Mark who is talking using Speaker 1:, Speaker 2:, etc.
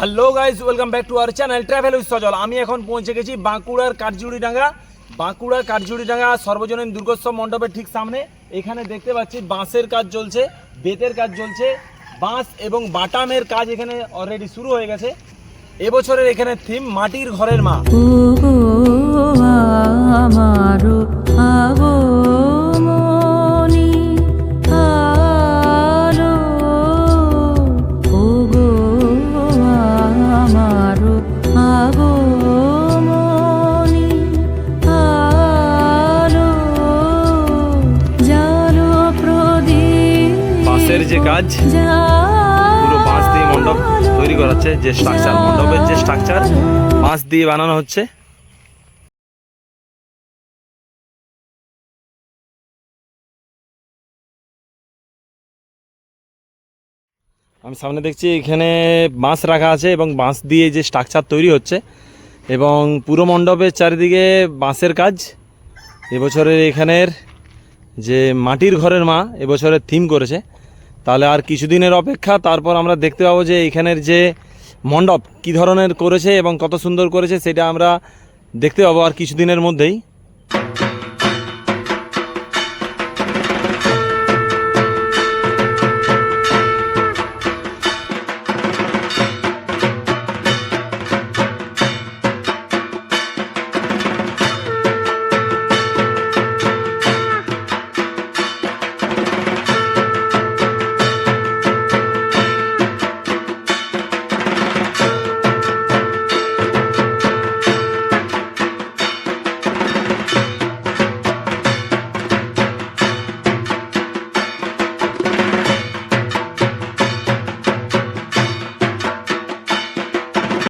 Speaker 1: Hello guys welcome back to our channel travel with Sajal আমি এখন পৌঁছে গেছি বাঁকুড়ার কাঠজুড়িডাঙ্গা। বাঁকুড়ার কাঠজুড়িডাঙ্গা সর্বজনীন দুর্গোৎসব মণ্ডপের ঠিক সামনে। এখানে দেখতে পাচ্ছি বাঁশের কাজ চলছে, বেতের কাজ চলছে। বাঁশ এবং বাটামের কাজ এখানে অলরেডি শুরু হয়ে গেছে। এবছরের এখানে থিম মাটির ঘরের মা। বাঁশের যে কাজ, পুরো বাঁশ দিয়ে মণ্ডপ তৈরি করা হচ্ছে যে স্ট্রাকচার মণ্ডপের যে স্ট্রাকচার বাঁশ দিয়ে বানানো হচ্ছে। আমি সামনে দেখছি এখানে বাঁশ রাখা আছে এবং বাঁশ দিয়ে যে স্ট্রাকচার তৈরি হচ্ছে এবং পুরো মণ্ডপের চারিদিকে বাঁশের কাজ। এবছরের এখানের যে মাটির ঘরের মা এবছরের থিম করেছে। তাহলে আর কিছুদিনের অপেক্ষা, তারপর আমরা দেখতে পাবো যে এখানের যে মণ্ডপ, কি ধরনের করেছে এবং কত সুন্দর করেছে, সেটা আমরা দেখতে পাবো আর কিছুদিনের মধ্যেই।